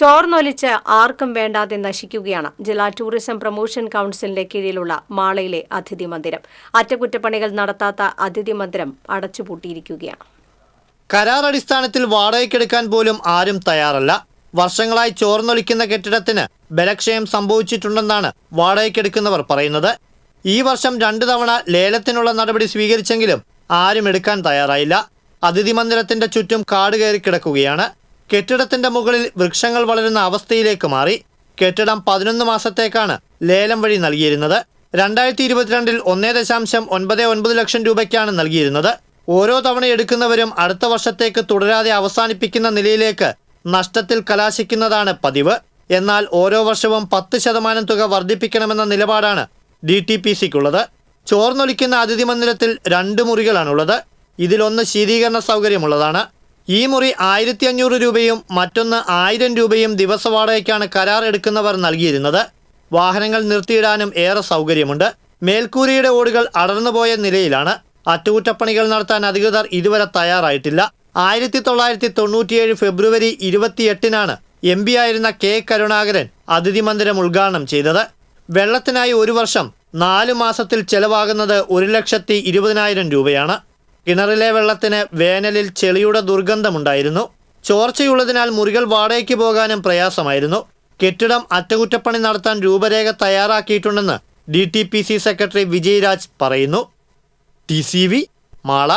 ചോർന്നൊലിച്ച് ആർക്കും വേണ്ടാതെ നശിക്കുകയാണ്. ജില്ലാ tourism promotion കൌൺസിലിന്റെ കീഴിലുള്ള മാളയിലെ അതിഥി മന്ദിരം. അറ്റകുറ്റപ്പണികൾ നടത്താത്ത അതിഥി മന്ദിരം അടച്ചുപൂട്ടിയിരിക്കുകയാണ്. കരാർ അടിസ്ഥാനത്തിൽ വാടകയ്ക്കെടുക്കാൻ പോലും ആരും തയ്യാറല്ല. വർഷങ്ങളായി ചോർന്നൊലിക്കുന്ന കെട്ടിടത്തിന് ബലക്ഷയം സംഭവിച്ചിട്ടുണ്ടെന്നാണ് വാടകയ്ക്കെടുക്കുന്നവർ പറയുന്നത്. ഈ വർഷം രണ്ടു തവണ ലേലത്തിനുള്ള നടപടി സ്വീകരിച്ചെങ്കിലും ആരും എടുക്കാൻ തയ്യാറായില്ല. അതിഥി മന്ദിരത്തിന്റെ ചുറ്റും കാട് കയറി കിടക്കുകയാണ്. കെട്ടിടത്തിന്റെ മുകളിൽ വൃക്ഷങ്ങൾ വളരുന്ന അവസ്ഥയിലേക്ക് മാറി. കെട്ടിടം പതിനൊന്ന് മാസത്തേക്കാണ് ലേലം വഴി നൽകിയിരുന്നത്. രണ്ടായിരത്തി ഇരുപത്തിരണ്ടിൽ ഒന്നേ ദശാംശം ഒൻപത് ഒൻപത് ലക്ഷം രൂപയ്ക്കാണ് നൽകിയിരുന്നത്. ഓരോ തവണ എടുക്കുന്നവരും അടുത്ത വർഷത്തേക്ക് തുടരാതെ അവസാനിപ്പിക്കുന്ന നിലയിലേക്ക് നഷ്ടത്തിൽ കലാശിക്കുന്നതാണ് പതിവ്. എന്നാൽ ഓരോ വർഷവും പത്ത് ശതമാനം തുക വർദ്ധിപ്പിക്കണമെന്ന നിലപാടാണ് ഡി ടി പി സിക്കുള്ളത്. ചോർന്നൊലിക്കുന്ന അതിഥി മന്ദിരത്തിൽ രണ്ട് മുറികളാണുള്ളത്. ഇതിലൊന്ന് ശീതീകരണ സൗകര്യമുള്ളതാണ്. ഈ മുറി ആയിരത്തി അഞ്ഞൂറ് രൂപയും മറ്റൊന്ന് ആയിരം രൂപയും ദിവസ വാടകയ്ക്കാണ് കരാർ എടുക്കുന്നവർ നൽകിയിരുന്നത്. വാഹനങ്ങൾ നിർത്തിയിടാനും ഏറെ സൗകര്യമുണ്ട്. മേൽക്കൂരയുടെ ഓടുകൾ അടർന്നുപോയ നിലയിലാണ്. അറ്റകുറ്റപ്പണികൾ നടത്താൻ അധികൃതർ ഇതുവരെ തയ്യാറായിട്ടില്ല. ആയിരത്തി തൊള്ളായിരത്തി തൊണ്ണൂറ്റിയേഴ് ഫെബ്രുവരി ഇരുപത്തിയെട്ടിനാണ് എം പി ആയിരുന്ന കെ കരുണാകരൻ അതിഥി മന്ദിരം ഉദ്ഘാടനം ചെയ്തത്. വെള്ളത്തിനായി ഒരു വർഷം നാല് മാസത്തിൽ ചെലവാകുന്നത് ഒരു ലക്ഷത്തി ഇരുപതിനായിരം രൂപയാണ്. കിണറിലെ വെള്ളത്തിന് വേനലിൽ ചെളിയുടെ ദുർഗന്ധമുണ്ടായിരുന്നു. ചോർച്ചയുള്ളതിനാൽ മുറികൾ വാടകയ്ക്ക് പോകാനും പ്രയാസമായിരുന്നു. കെട്ടിടം അറ്റകുറ്റപ്പണി നടത്താൻ രൂപരേഖ തയ്യാറാക്കിയിട്ടുണ്ടെന്ന് D T P C secretary Vijayraj പറയുന്നു. T C V Mala.